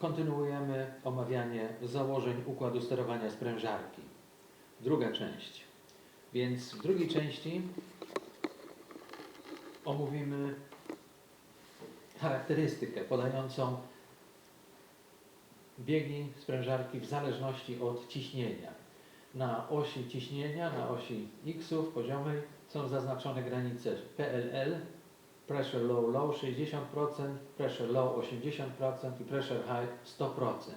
kontynuujemy omawianie założeń układu sterowania sprężarki. Druga część. Więc w drugiej części omówimy charakterystykę podającą biegi sprężarki w zależności od ciśnienia. Na osi ciśnienia, na osi x poziomej są zaznaczone granice PLL, pressure low low 60%, pressure low 80% i pressure high 100%.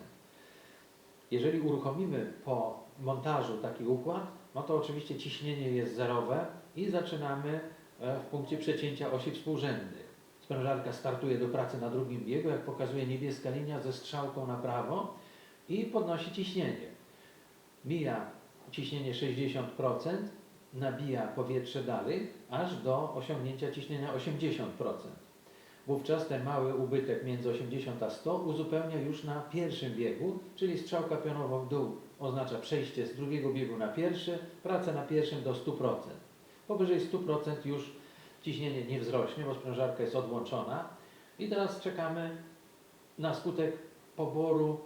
Jeżeli uruchomimy po montażu taki układ, no to oczywiście ciśnienie jest zerowe i zaczynamy e, w punkcie przecięcia osi współrzędnych. Sprężarka startuje do pracy na drugim biegu, jak pokazuje niebieska linia ze strzałką na prawo i podnosi ciśnienie. Mija ciśnienie 60%, nabija powietrze dalej, aż do osiągnięcia ciśnienia 80%. Wówczas ten mały ubytek między 80 a 100 uzupełnia już na pierwszym biegu, czyli strzałka pionowa w dół oznacza przejście z drugiego biegu na pierwszy, pracę na pierwszym do 100%. Powyżej 100% już ciśnienie nie wzrośnie, bo sprężarka jest odłączona. I teraz czekamy na skutek poboru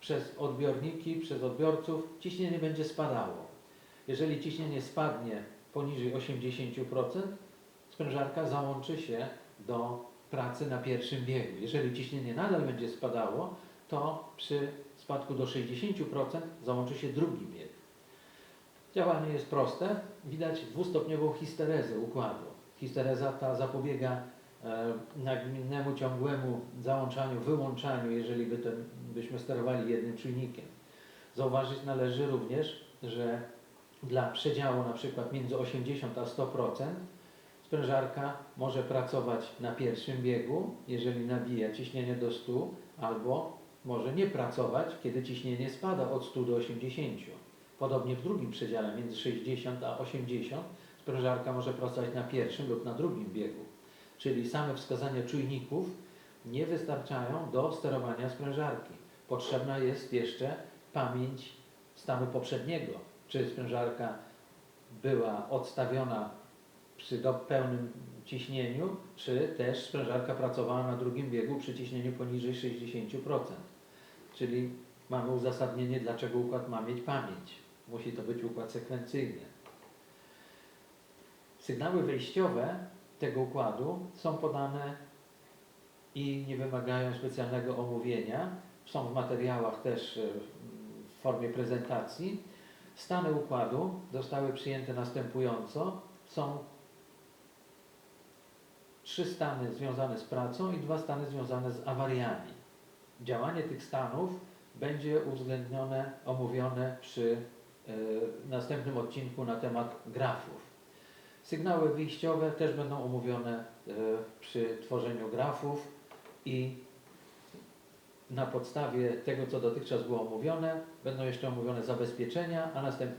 przez odbiorniki, przez odbiorców, ciśnienie będzie spadało. Jeżeli ciśnienie spadnie poniżej 80%, sprężarka załączy się do pracy na pierwszym biegu. Jeżeli ciśnienie nadal będzie spadało, to przy spadku do 60% załączy się drugi bieg. Działanie jest proste. Widać dwustopniową histerezę układu. Histereza ta zapobiega e, nagminnemu, ciągłemu załączaniu, wyłączaniu, jeżeli by to, byśmy sterowali jednym czujnikiem. Zauważyć należy również, że dla przedziału na przykład między 80 a 100% sprężarka może pracować na pierwszym biegu, jeżeli nabija ciśnienie do 100, albo może nie pracować, kiedy ciśnienie spada od 100 do 80. Podobnie w drugim przedziale, między 60 a 80, sprężarka może pracować na pierwszym lub na drugim biegu. Czyli same wskazania czujników nie wystarczają do sterowania sprężarki. Potrzebna jest jeszcze pamięć stanu poprzedniego. Czy sprężarka była odstawiona przy pełnym ciśnieniu, czy też sprężarka pracowała na drugim biegu przy ciśnieniu poniżej 60%. Czyli mamy uzasadnienie, dlaczego układ ma mieć pamięć. Musi to być układ sekwencyjny. Sygnały wejściowe tego układu są podane i nie wymagają specjalnego omówienia. Są w materiałach też e, w formie prezentacji. Stany układu zostały przyjęte następująco. Są trzy stany związane z pracą i dwa stany związane z awariami. Działanie tych stanów będzie uwzględnione, omówione przy e, następnym odcinku na temat grafów. Sygnały wyjściowe też będą omówione e, przy tworzeniu grafów i na podstawie tego, co dotychczas było omówione, będą jeszcze omówione zabezpieczenia, a następnie